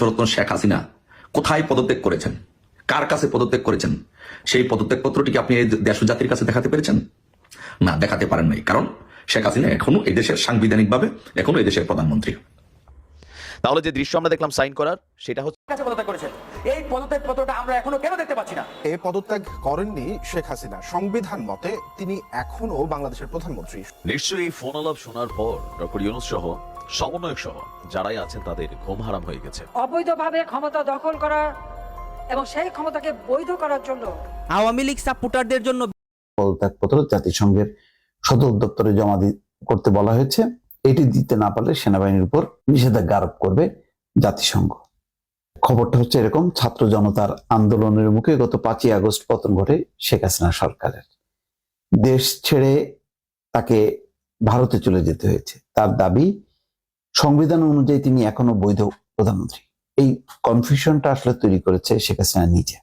রত্ন শেখ হাসিনা কোথায় পদত্যাগ করেছেন? কার কাছে পদত্যাগ করেছেন? সেই পদত্যাগ পত্রটি কি আপনি এই দেশ জাতির কাছে দেখাতে পেরেছেন? না দেখাতে পারেন নাই। কারণ শেখ হাসিনা এখনও এই দেশের সাংবিধানিকভাবে এখনও এই দেশের প্রধানমন্ত্রী। তাহলে যে দৃশ্য আমরা দেখলাম সাইন করার সেটা হচ্ছে পদত্যাগ করেছেন? এই পদত্যাগ পত্রটা আমরা এখনও কেন দেখতে পাচ্ছি না? এই পদত্যাগ করেননি শেখ হাসিনা। সংবিধান মতে তিনি এখনও বাংলাদেশের প্রধানমন্ত্রী। নিশ্চয়ই ফোন আলাপ শোনার পর ডক্টর ইউনুস সহ সমন্বয়ক সহ যারাই আছেন তাদের ঘুম হারাম হয়ে গেছে। অবৈধভাবে ক্ষমতা দখল করা এবং সেই ক্ষমতাকে বৈধ করার জন্য আওয়ামী লীগ সাপোর্টারদের জন্য পদত্যাগপত্র জাতিসংঘের সদর দপ্তরে জমা করতে বলা হয়েছে। এটি দিতে না পারলে সেনাবাহিনীর উপর নিষেধাজ্ঞা আরোপ করবে জাতিসংঘ। খবরটা হচ্ছে এরকম ছাত্র জনতার আন্দোলনের মুখে গত পাঁচই আগস্ট পতন ঘটে শেখ হাসিনা সরকারের। দেশ ছেড়ে তাকে ভারতে চলে যেতে হয়েছে। তার দাবি সংবিধান অনুযায়ী তিনি এখনও বৈধ প্রধানমন্ত্রী। এই কনফিউশনটা আসলে তৈরি করেছে শেখ হাসিনা নিজে।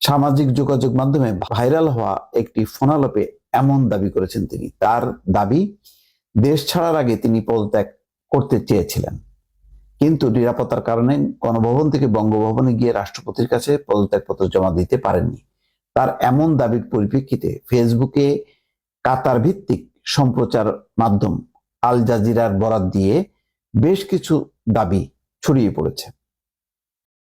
সামাজিক যোগাযোগ মাধ্যমে ভাইরাল হওয়া একটি ফোনালাপে এমন দাবি করেছেন তিনি। তার দাবি, দেশ ছাড়ার আগে তিনি পদত্যাগ করতে চেয়েছিলেন। কিন্তু নিরাপত্তার কারণে গণভবন থেকে বঙ্গভবনে গিয়ে রাষ্ট্রপতির কাছে পদত্যাগপত্র জমা দিতে পারেননি। তার এমন দাবির পরিপ্রেক্ষিতে ফেসবুকে কাতার ভিত্তিক সম্প্রচার মাধ্যম আল জাজিরার বরাত দিয়ে বেশ কিছু দাবি ছড়িয়ে পড়েছে।